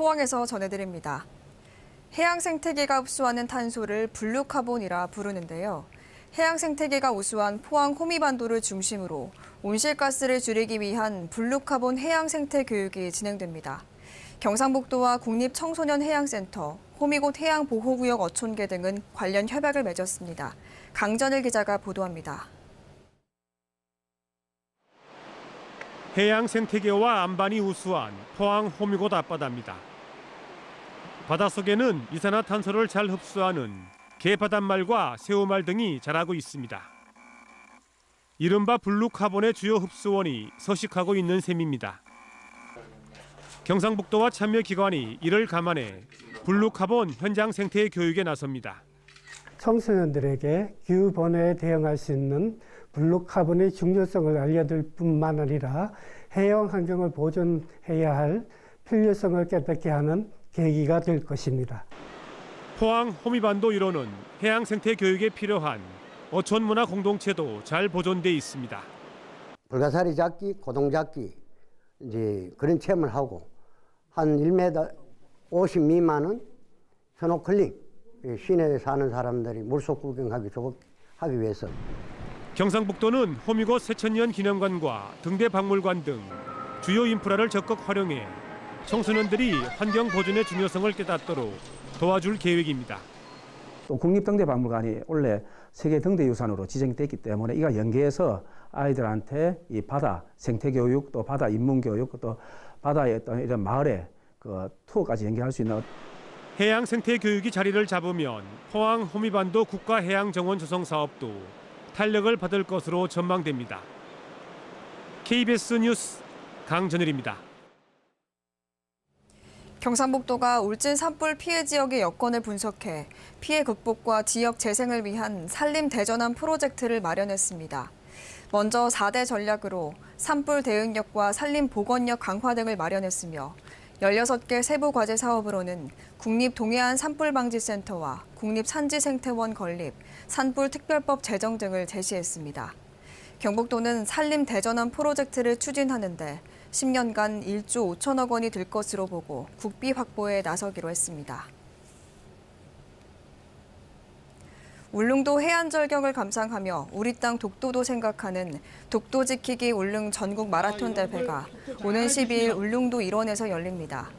포항에서 전해드립니다. 해양 생태계가 흡수하는 탄소를 블루카본이라 부르는데요. 해양 생태계가 우수한 포항 호미반도를 중심으로 온실가스를 줄이기 위한 블루카본 해양 생태 교육이 진행됩니다. 경상북도와 국립청소년해양센터, 호미곶 해양보호구역 어촌계 등은 관련 협약을 맺었습니다. 강전일 기자가 보도합니다. 해양 생태계와 안반이 우수한 포항 호미곶 앞바다입니다. 바닷속에는 이산화탄소를 잘 흡수하는 개바닷말과 새우말 등이 자라고 있습니다. 이른바 블루카본의 주요 흡수원이 서식하고 있는 셈입니다. 경상북도와 참여기관이 이를 감안해 블루카본 현장 생태 교육에 나섭니다. 청소년들에게 기후 변화에 대응할 수 있는 블루카본의 중요성을 알려줄 뿐만 아니라 해양 환경을 보존해야 할 필요성을 깨닫게 하는 계기가 될 것입니다. 포항 호미반도 일호는 해양 생태 교육에 필요한 어촌 문화 공동체도 잘 보존돼 있습니다. 불가사리 잡기, 고동 잡기 이제 그런 체험을 하고 한 1m 50 미만은 스노클링 시내에 사는 사람들이 물속 구경하기 좋 하기 위해서 경상북도는 호미곶 세천년 기념관과 등대 박물관 등 주요 인프라를 적극 활용해 청소년들이 환경 보존의 중요성을 깨닫도록 도와줄 계획입니다. 또 국립등대박물관이 원래 세계 등대유산으로 지정됐기 때문에 이가 연계해서 아이들한테 이 바다 생태 교육 또 바다 인문 교육 또 바다의 어떤 이런 마을의 그 투어까지 연계할 수 있는 해양 생태 교육이 자리를 잡으면 포항 호미반도 국가 해양 정원 조성 사업도 탄력을 받을 것으로 전망됩니다. KBS 뉴스 강전일입니다. 경상북도가 울진 산불 피해 지역의 여건을 분석해 피해 극복과 지역 재생을 위한 산림 대전환 프로젝트를 마련했습니다. 먼저 4대 전략으로 산불 대응력과 산림 복원력 강화 등을 마련했으며 16개 세부 과제 사업으로는 국립 동해안 산불 방지 센터와 국립 산지 생태원 건립, 산불 특별법 제정 등을 제시했습니다. 경북도는 산림 대전환 프로젝트를 추진하는데 10년간 1조 5천억 원이 들 것으로 보고 국비 확보에 나서기로 했습니다. 울릉도 해안 절경을 감상하며 우리 땅 독도도 생각하는 독도 지키기 울릉 전국 마라톤 대회가 오는 12일 울릉도 일원에서 열립니다.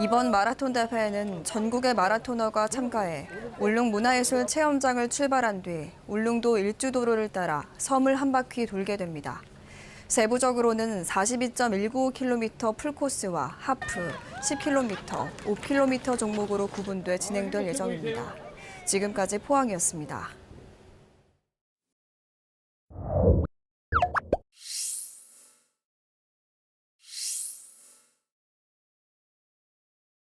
이번 마라톤 대회에는 전국의 마라토너가 참가해 울릉 문화예술 체험장을 출발한 뒤 울릉도 일주도로를 따라 섬을 한 바퀴 돌게 됩니다. 세부적으로는 42.195km 풀코스와 하프, 10km, 5km 종목으로 구분돼 진행될 예정입니다. 지금까지 포항이었습니다.